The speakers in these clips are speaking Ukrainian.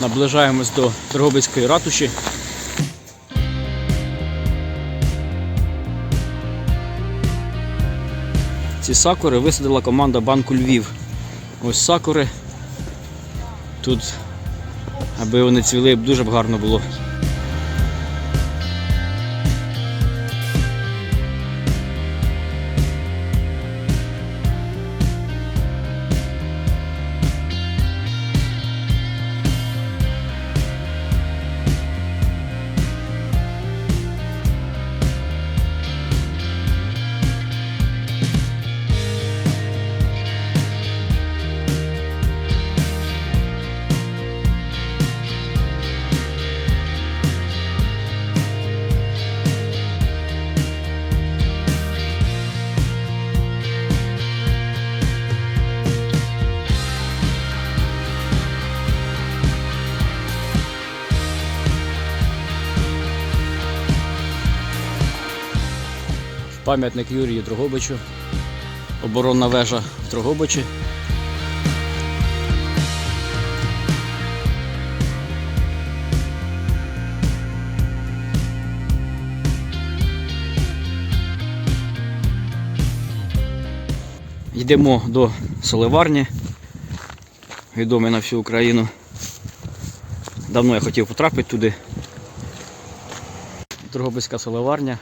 Наближаємось до Дрогобицької ратуші. Ці сакури висадила команда банку Львів. Ось сакури. Тут, аби вони цвіли, дуже б гарно було. Пам'ятник Юрію Дрогобичу. Оборонна вежа в Дрогобичі. Йдемо до соливарні, відомий на всю Україну. Давно я хотів потрапити туди. Дрогобицька соливарня.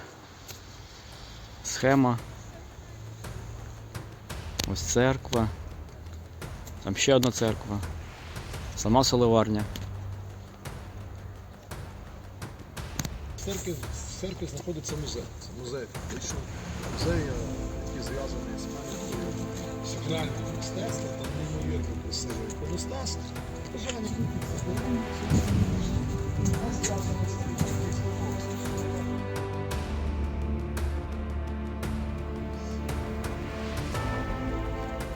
Схема. Ось церква. Там ще одна церква. Сама соливарня. Церкві, в церкві знаходиться музей. Це музей фактично. Музей, е, який зв'язаний з пам'яткою сакрального мистецтва та неймовірно красивий іконостас. Бажання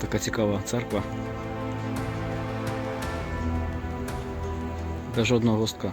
Така цікава церква. Без жодного гостка.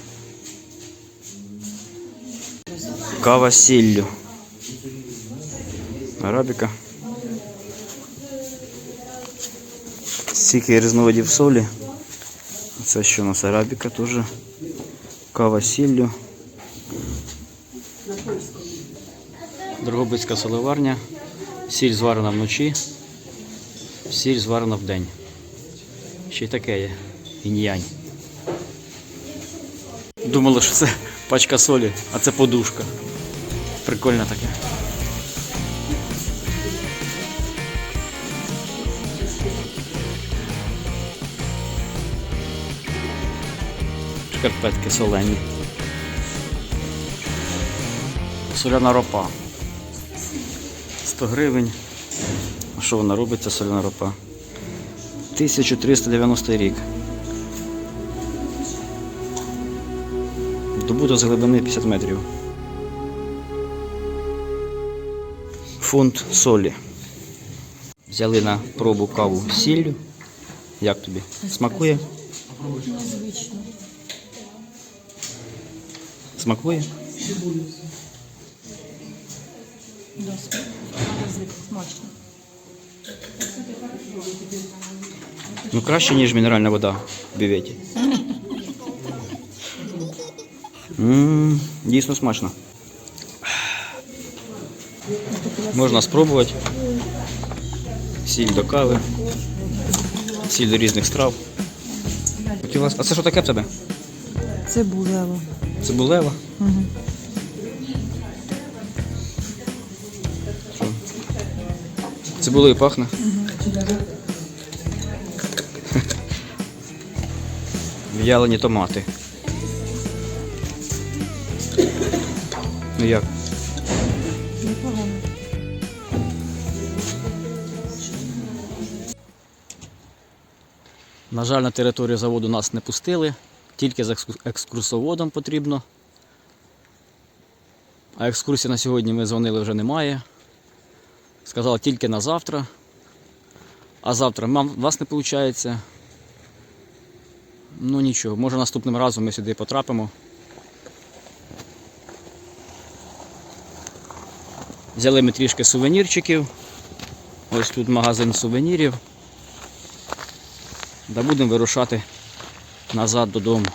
Кава з сіллю. Арабіка. Стільки різновидів солі. Це що у нас арабіка теж. Кава з сіллю. Дрогобицька соливарня. Сіль зварена вночі. Сіль зварена вдень. Ще й таке є. Інь-янь. Думали, що це пачка солі, а це подушка. Прикольно таке. Шкарпетки солені. Соляна ропа. 100 гривень. А що вона робить, ця соляна ропа? 1390 рік. Добуто з глибини 50 метрів. Фунт солі. Взяли на пробу каву з сіллю. Як тобі? Смакує? Незвично. Смакує? Смачно. Ну краще, ніж мінеральна вода в бюветі. Ммм, дійсно смачно. Можна спробувати. Сіль до кави, сіль до різних страв. А це що таке в тебе? Цибулева. Цибулева? Угу. Що? Цибулею пахне? В'ялені томати. Ну як? Непогано. На жаль, на територію заводу нас не пустили, тільки з екскурсоводом потрібно. А екскурсії на сьогодні ми дзвонили вже немає. Сказали тільки на завтра. А завтра у вас не виходить. Ну нічого, може наступним разом ми сюди потрапимо. Взяли ми трішки сувенірчиків. Ось тут магазин сувенірів. Та будемо вирушати назад додому.